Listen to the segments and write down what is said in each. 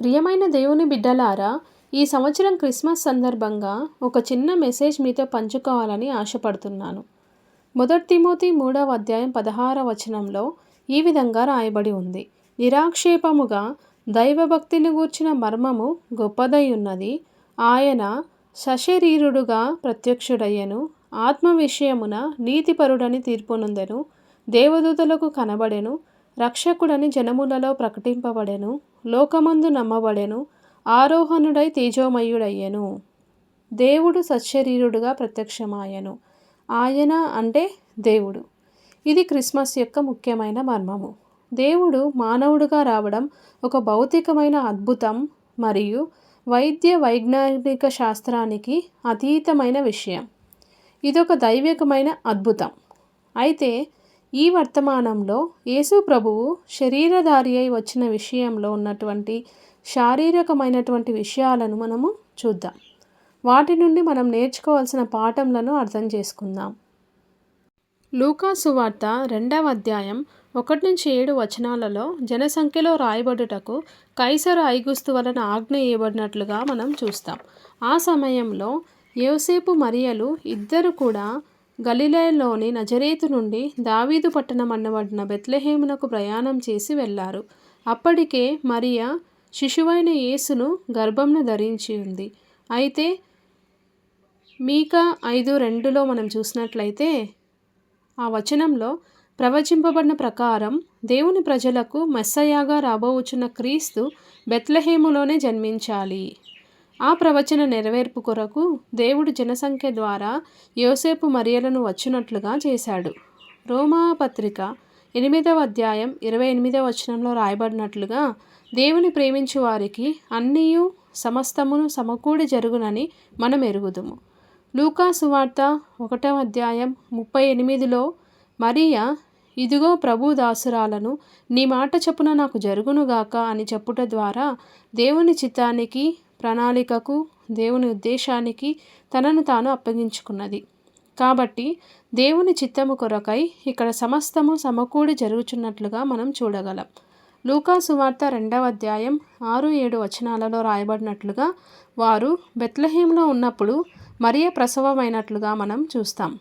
ప్రియమైన దేవుని బిడ్డలారా ఈ సంవత్సరం క్రిస్మస్ సందర్భంగా ఒక చిన్న మెసేజ్ మీతో పంచుకోవాలని ఆశపడుతున్నాను. మొదటి తిమోతి మూడవ అధ్యాయం పదహార వచనంలో ఈ విధంగా రాయబడి ఉంది. నిరాక్షేపముగా దైవభక్తిని గూర్చిన మర్మము గొప్పదై ఉన్నది ఆయన సశరీరుడుగా ప్రత్యక్షుడయ్యను. ఆత్మ విషయమున నీతిపరుడని తీర్పునుందెను. దేవదూతలకు కనబడెను. రక్షకుడని జనములలో ప్రకటింపబడెను. లోకమందు నమ్మబడెను ఆరోహణుడై తేజోమయుడయ్యెను. దేవుడు సచ్చరీరుడుగా ప్రత్యక్షమాయను. ఆయన అంటే దేవుడు. ఇది క్రిస్మస్ యొక్క ముఖ్యమైన మర్మము. దేవుడు మానవుడుగా రావడం ఒక భౌతికమైన అద్భుతం మరియు వైద్య వైజ్ఞానిక శాస్త్రానికి అతీతమైన విషయం. ఇదొక దైవికమైన అద్భుతం. అయితే ఈ వర్తమానంలో యేసు ప్రభువు శరీరధారి అయి వచ్చిన విషయంలో ఉన్నటువంటి శారీరకమైనటువంటి విషయాలను మనము చూద్దాం. వాటి నుండి మనం నేర్చుకోవాల్సిన పాఠంలను అర్థం చేసుకుందాం. లూకా వార్త రెండవ అధ్యాయం ఒకటి నుంచి ఏడు వచనాలలో జనసంఖ్యలో రాయబడుటకు కైసరు ఐగుస్తు వలన ఆజ్ఞ ఇవ్వబడినట్లుగా మనం చూస్తాం. ఆ సమయంలో యోసేపు మరియలు ఇద్దరు కూడా గలిలయలోని నజరేతు నుండి దావీదు పట్టణం అన్నబడిన బెత్లెహేమునకు ప్రయాణం చేసి వెళ్ళారు. అప్పటికే మరియా శిశువైన యేసును గర్భంను ధరించి ఉంది అయితే మీకా ఐదు రెండులో మనం చూసినట్లయితే ఆ వచనంలో ప్రవచింపబడిన ప్రకారం దేవుని ప్రజలకు మెస్సయాగా రాబోవుచున్న క్రీస్తు బెత్లహేములోనే జన్మించాలి. ఆ ప్రవచన నెరవేర్పు కొరకు దేవుడు జనసంఖ్య ద్వారా యోసేపు మరియలను వచ్చినట్లుగా చేశాడు. రోమా పత్రిక ఎనిమిదవ అధ్యాయం ఇరవై ఎనిమిదవ వచనంలో రాయబడినట్లుగా దేవుని ప్రేమించు వారికి అన్నీయు సమస్తమును సమకూడి జరుగునని మనం ఎరుగుదుము. లూకా వార్త ఒకటవ అధ్యాయం ముప్పై ఎనిమిదిలో మరియా ఇదిగో ప్రభు దాసురాలను నీ మాట చెప్పున నాకు జరుగునుగాక అని చెప్పుట ద్వారా దేవుని చిత్తానికి ప్రణాళికకు దేవుని ఉద్దేశానికి తనను తాను అప్పగించుకున్నది. కాబట్టి దేవుని చిత్తము కొరకై ఇక్కడ సమస్తము సమకూడి జరుగుచున్నట్లుగా మనం చూడగలం. లూకా సువార్త రెండవ అధ్యాయం ఆరు ఏడు వచనాలలో రాయబడినట్లుగా వారు బెత్లహేంలో ఉన్నప్పుడు మరియ ప్రసవమైనట్లుగా మనం చూస్తాం.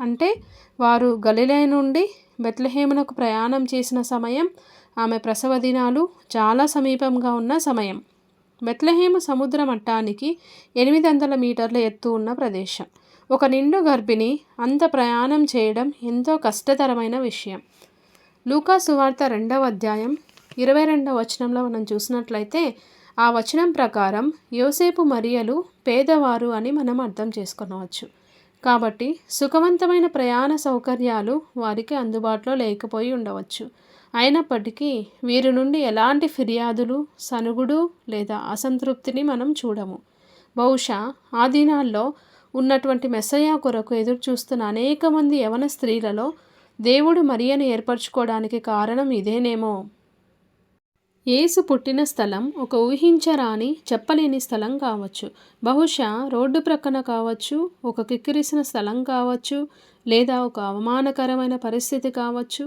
అంటే వారు గలిలే నుండి బెత్లహేమునకు ప్రయాణం చేసిన సమయం ఆమె ప్రసవ దినాలు చాలా సమీపంగా ఉన్న సమయం. బెత్లహేము సముద్ర మట్టానికి ఎనిమిది వందల మీటర్ల ఎత్తు ఉన్న ప్రదేశం. ఒక నిండు గర్భిణి అంత ప్రయాణం చేయడం ఎంతో కష్టతరమైన విషయం. లూకా సువార్త రెండవ అధ్యాయం ఇరవై రెండవ వచనంలో మనం చూసినట్లయితే ఆ వచనం ప్రకారం యోసేపు మరియలు పేదవారు అని మనం అర్థం చేసుకునవచ్చు కాబట్టి సుఖవంతమైన ప్రయాణ సౌకర్యాలు వారికి అందుబాటులో లేకపోయి ఉండవచ్చు. అయినప్పటికీ వీరి నుండి ఎలాంటి ఫిర్యాదులు సనుగుడు లేదా అసంతృప్తిని మనం చూడము. బహుశా ఆ దినాల్లో ఉన్నటువంటి మెస్సయ్య కొరకు ఎదురు చూస్తున్న అనేక మంది యవన స్త్రీలలో దేవుడు మరియను ఏర్పరచుకోవడానికి కారణం ఇదేనేమో. యేసు పుట్టిన స్థలం ఒక ఊహించరాని చెప్పలేని స్థలం కావచ్చు. బహుశా రోడ్డు ప్రక్కన కావచ్చు ఒక కిక్కిరిసిన స్థలం కావచ్చు లేదా ఒక అవమానకరమైన పరిస్థితి కావచ్చు.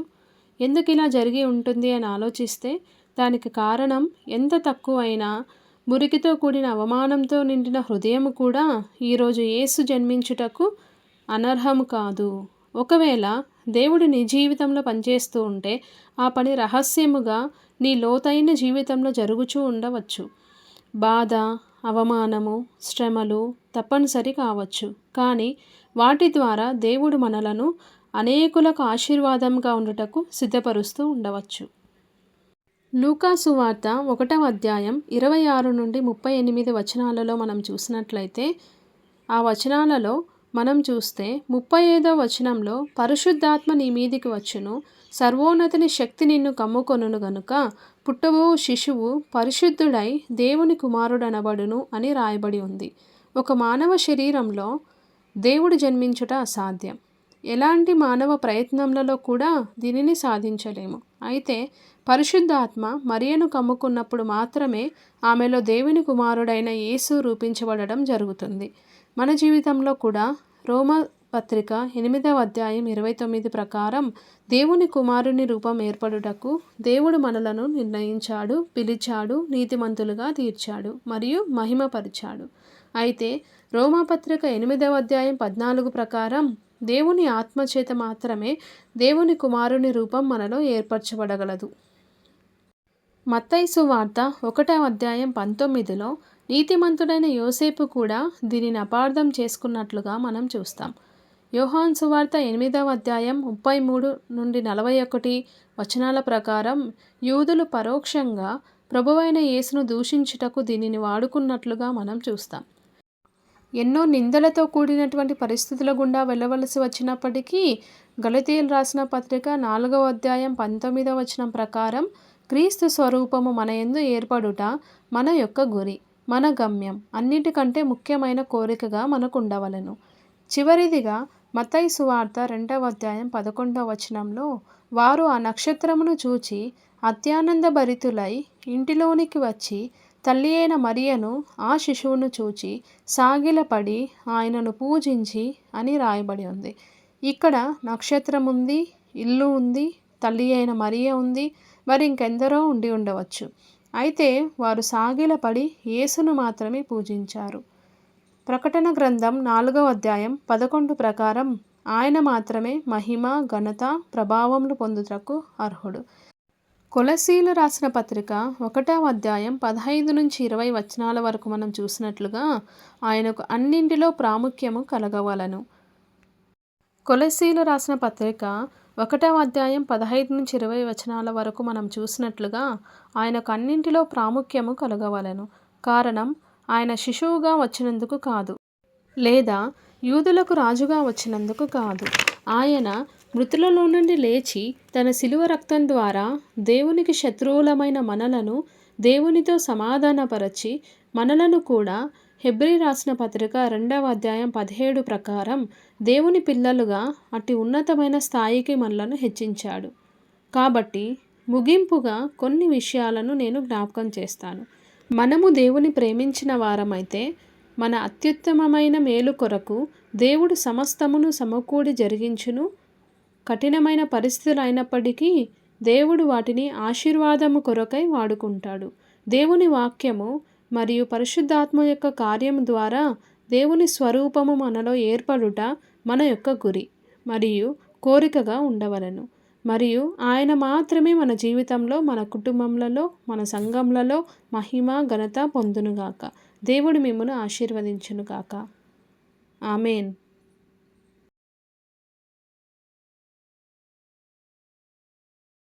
ఎందుకు ఇలా జరిగి ఉంటుంది అని ఆలోచిస్తే దానికి కారణం ఎంత తక్కువైనా మురికితో కూడిన అవమానంతో నిండిన హృదయం కూడా ఈరోజు యేసు జన్మించుటకు అనర్హము కాదు. ఒకవేళ దేవుడు నీ జీవితంలో పనిచేస్తూ ఉంటే ఆ పని రహస్యముగా నీ లోతైన జీవితంలో జరుగుచూ ఉండవచ్చు. బాధ అవమానము శ్రమలు తప్పనిసరి కావచ్చు. కానీ వాటి ద్వారా దేవుడు మనలను అనేకులకు ఆశీర్వాదంగా ఉండటకు సిద్ధపరుస్తూ ఉండవచ్చు. లూకా సువార్త ఒకటవ అధ్యాయం ఇరవై ఆరు నుండి ముప్పై ఎనిమిది వచనాలలో మనం చూసినట్లయితే ఆ వచనాలలో మనం చూస్తే ముప్పై ఐదవ వచనంలో పరిశుద్ధాత్మ నీ మీదికి వచ్చును సర్వోన్నతిని శక్తి నిన్ను కమ్ముకొనును గనుక పుట్టబో శిశువు పరిశుద్ధుడై దేవుని కుమారుడనబడును అని రాయబడి ఉంది. ఒక మానవ శరీరంలో దేవుడు జన్మించుట అసాధ్యం. ఎలాంటి మానవ ప్రయత్నములలో కూడా దీనిని సాధించలేము. అయితే పరిశుద్ధాత్మ మరియను కమ్ముకున్నప్పుడు మాత్రమే ఆమెలో దేవుని కుమారుడైన యేసు రూపించబడడం జరుగుతుంది. మన జీవితంలో కూడా రోమ పత్రిక ఎనిమిదవ అధ్యాయం ఇరవై తొమ్మిది ప్రకారం దేవుని కుమారుని రూపం ఏర్పడుటకు దేవుడు మనలను నిర్ణయించాడు పిలిచాడు నీతిమంతులుగా తీర్చాడు మరియు మహిమపరిచాడు. అయితే రోమాపత్రిక ఎనిమిదవ అధ్యాయం పద్నాలుగు ప్రకారం దేవుని ఆత్మచేత మాత్రమే దేవుని కుమారుని రూపం మనలో ఏర్పరచబడగలదు. మత్తైసు వార్త ఒకటవ అధ్యాయం పంతొమ్మిదిలో నీతిమంతుడైన యోసేపు కూడా దీనిని అపార్థం చేసుకున్నట్లుగా మనం చూస్తాం. యోహాన్ సువార్త ఎనిమిదవ అధ్యాయం ముప్పై మూడు నుండి నలభై ఒకటి వచనాల ప్రకారం యూదులు పరోక్షంగా ప్రభువైన యేసును దూషించుటకు దీనిని వాడుకున్నట్లుగా మనం చూస్తాం. ఎన్నో నిందలతో కూడినటువంటి పరిస్థితుల గుండా వెళ్ళవలసి వచ్చినప్పటికీ గలతీయులు రాసిన పత్రిక నాలుగవ అధ్యాయం పంతొమ్మిదవ వచనం ప్రకారం క్రీస్తు స్వరూపము మన ఎందు ఏర్పడుట మన యొక్క గురి మన గమ్యం అన్నిటికంటే ముఖ్యమైన కోరికగా మనకు ఉండవలను చివరిదిగా మతయి సువార్త రెండవ అధ్యాయం పదకొండవ వచనంలో వారు ఆ నక్షత్రమును చూచి అత్యానంద భరితులై ఇంటిలోనికి వచ్చి తల్లి అయిన మరియను ఆ శిశువును చూచి సాగిలపడి ఆయనను పూజించి అని రాయబడి ఉంది. ఇక్కడ నక్షత్రం ఉంది ఇల్లు ఉంది తల్లి అయిన మరియ ఉంది మరి ఇంకెందరో ఉండి ఉండవచ్చు. అయితే వారు సాగిలపడి యేసును మాత్రమే పూజించారు. ప్రకటన గ్రంథం నాలుగవ అధ్యాయం పదకొండు ప్రకారం ఆయన మాత్రమే మహిమ ఘనత ప్రభావములు పొందుటకు అర్హుడు. కొలసీలు రాసిన పత్రిక ఒకటవ అధ్యాయం పదహైదు నుంచి ఇరవై వచనాల వరకు మనం చూసినట్లుగా ఆయనకు అన్నింటిలో ప్రాముఖ్యము కలగవలను. కొలసీలు రాసిన పత్రిక ఒకటవ అధ్యాయం పదహైదు నుంచి ఇరవై వచనాల వరకు మనం చూసినట్లుగా ఆయనకు అన్నింటిలో ప్రాముఖ్యము కలగవలను. కారణం ఆయన శిశువుగా వచ్చినందుకు కాదు. లేదా యూదులకు రాజుగా వచ్చినందుకు కాదు. ఆయన మృతులలో నుండి లేచి తన శిలువ రక్తం ద్వారా దేవునికి శత్రువులమైన మనలను దేవునితో సమాధానపరచి మనలను కూడా హెబ్రి రాసిన పత్రిక రెండవ అధ్యాయం పదిహేడు ప్రకారం దేవుని పిల్లలుగా అట్టి ఉన్నతమైన స్థాయికి మనలను హెచ్చించాడు. కాబట్టి ముగింపుగా కొన్ని విషయాలను నేను జ్ఞాపకం చేస్తాను. మనము దేవుని ప్రేమించిన వారమైతే మన అత్యుత్తమమైన మేలు కొరకు దేవుడు సమస్తమును సమకూడి జరిగించును కఠినమైన పరిస్థితులు అయినప్పటికీ దేవుడు వాటిని ఆశీర్వాదము కొరకై వాడుకుంటాడు. దేవుని వాక్యము మరియు పరిశుద్ధాత్మ యొక్క కార్యం ద్వారా దేవుని స్వరూపము మనలో ఏర్పడుట మన యొక్క గురి మరియు కోరికగా ఉండవలను. మరియు ఆయన మాత్రమే మన జీవితంలో మన కుటుంబంలో మన సంఘంలలో మహిమ ఘనత పొందునుగాక. దేవుడు మిమ్మను ఆశీర్వదించునుగాక. ఆమెన్.